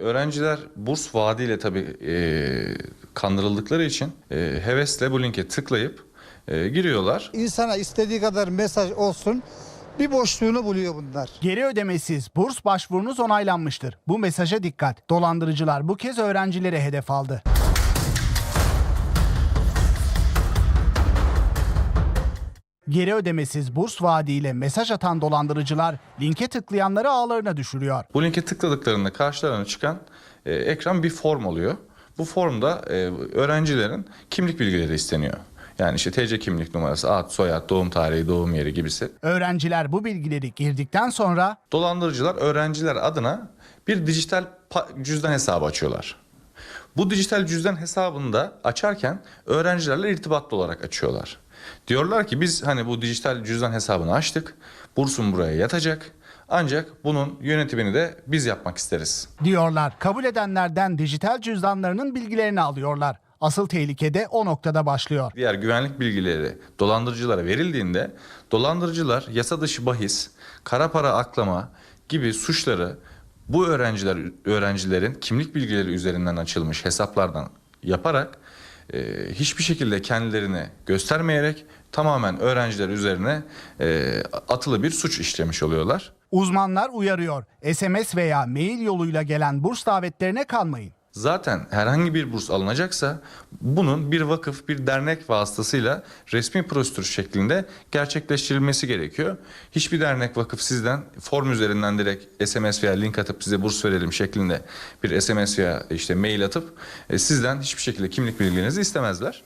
Öğrenciler burs vaadiyle tabii e, kandırıldıkları için e, hevesle bu linke tıklayıp e, giriyorlar. İnsana istediği kadar mesaj olsun bir boşluğunu buluyor bunlar. Geri ödemesiz burs başvurunuz onaylanmıştır. Bu mesaja dikkat. Dolandırıcılar bu kez öğrencilere hedef aldı. Geri ödemesiz burs vaadiyle mesaj atan dolandırıcılar linke tıklayanları ağlarına düşürüyor. Bu linke tıkladıklarında karşılarına çıkan e, ekran bir form oluyor. Bu formda e, öğrencilerin kimlik bilgileri isteniyor. Yani işte TC kimlik numarası, ad, soyad, doğum tarihi, doğum yeri gibisi. Öğrenciler bu bilgileri girdikten sonra Dolandırıcılar öğrenciler adına bir dijital cüzdan hesabı açıyorlar. Bu dijital cüzdan hesabını da açarken öğrencilerle irtibatlı olarak açıyorlar. Diyorlar ki biz hani bu dijital cüzdan hesabını açtık. Bursun buraya yatacak. Ancak bunun yönetimini de biz yapmak isteriz. diyorlar. Kabul edenlerden dijital cüzdanlarının bilgilerini alıyorlar. Asıl tehlike de o noktada başlıyor. Diğer güvenlik bilgileri dolandırıcılara verildiğinde dolandırıcılar yasa dışı bahis, kara para aklama gibi suçları bu öğrenciler öğrencilerin kimlik bilgileri üzerinden açılmış hesaplardan yaparak e, hiçbir şekilde kendilerini göstermeyerek tamamen öğrenciler üzerine e, atılı bir suç işlemiş oluyorlar. Uzmanlar uyarıyor. SMS veya mail yoluyla gelen burs davetlerine kanmayın. Zaten herhangi bir burs alınacaksa bunun bir vakıf, bir dernek vasıtasıyla resmi prosedür şeklinde gerçekleştirilmesi gerekiyor. Hiçbir dernek vakıf sizden form üzerinden direkt SMS veya link atıp size burs verelim şeklinde bir SMS veya işte mail atıp e, sizden hiçbir şekilde kimlik bilgilerinizi istemezler.